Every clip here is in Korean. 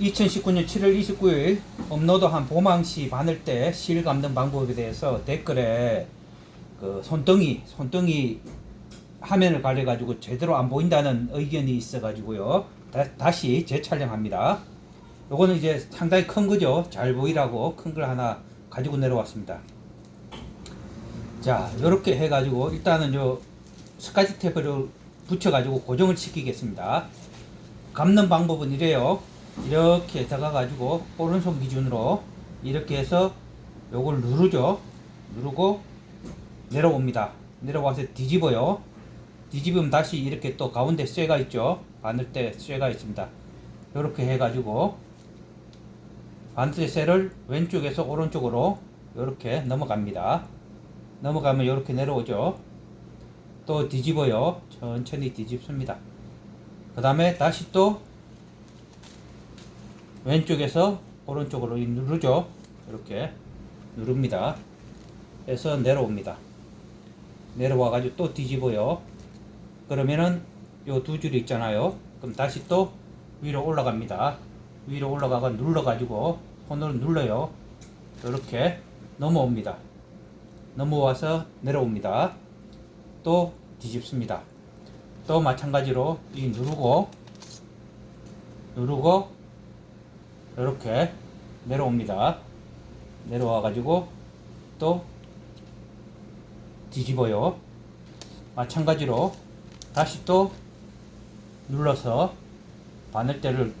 2019년 7월 29일 업로드한 보망시 바늘대 실 감는 방법에 대해서 댓글에 그 손등이 손등이 화면을 가려 가지고 제대로 안 보인다는 의견이 있어 가지고요. 다, 시 재촬영합니다. 요거는 이제 상당히 큰 거죠. 잘 보이라고 큰 걸 하나 가지고 내려왔습니다. 자, 요렇게 해 가지고 일단은 요 스카치 테이프를 붙여 가지고 고정을 시키겠습니다. 감는 방법은 이래요. 이렇게 다가 가지고 오른손 기준으로 이렇게 해서 요걸 누르죠. 누르고 내려옵니다. 내려와서 뒤집어요. 뒤집으면 다시 이렇게 또 가운데 쇠가 있죠. 바늘대 쇠가 있습니다. 이렇게 해가지고 바늘대 쇠를 왼쪽에서 오른쪽으로 이렇게 넘어갑니다. 넘어가면 이렇게 내려오죠. 또 뒤집어요. 천천히 뒤집습니다. 그 다음에 다시 또 왼쪽에서 오른쪽으로 누르죠. 이렇게 누릅니다. 해서 내려옵니다. 내려와 가지고 또 뒤집어요. 그러면은 요 두 줄이 있잖아요. 그럼 다시 또 위로 올라갑니다. 위로 올라가가 눌러 가지고 손으로 눌러요. 이렇게 넘어옵니다. 넘어와서 내려옵니다. 또 뒤집습니다. 또 마찬가지로 이 누르고 누르고 이렇게 내려옵니다. 내려와 가지고 또 뒤집어요. 마찬가지로 다시 또 눌러서 바늘대를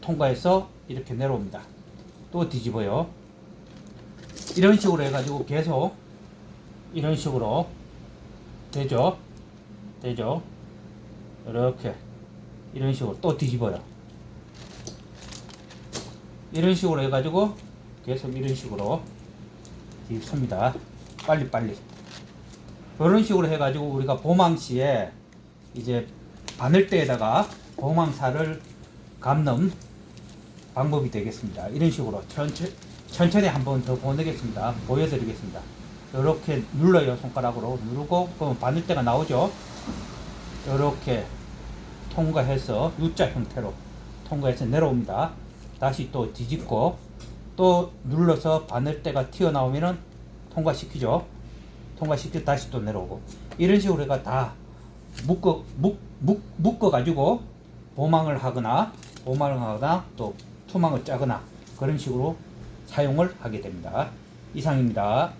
통과해서 이렇게 내려옵니다. 또 뒤집어요. 이런 식으로 해가지고 계속 이런 식으로 되죠. 되죠. 이렇게 이런 식으로 또 뒤집어요. 이런 식으로 해가지고 계속 이런 식으로 뒤집습니다. 빨리 빨리. 이런 식으로 해가지고 우리가 보망시에 이제 바늘대에다가 보망사를 감는 방법이 되겠습니다. 이런 식으로 천천히, 천천히 한번 더 보내겠습니다. 보여드리겠습니다. 이렇게 눌러요 손가락으로 누르고 그러면 바늘대가 나오죠. 이렇게 통과해서 U자 형태로 통과해서 내려옵니다. 다시 또 뒤집고 또 눌러서 바늘대가 튀어나오면은 통과시키죠. 통과시켜 다시 또 내려오고 이런 식으로 해가 다 묶어 묶, 묶, 묶어 가지고 보망을 하거나 보망을 하거나 또 투망을 짜거나 그런 식으로 사용을 하게 됩니다. 이상입니다.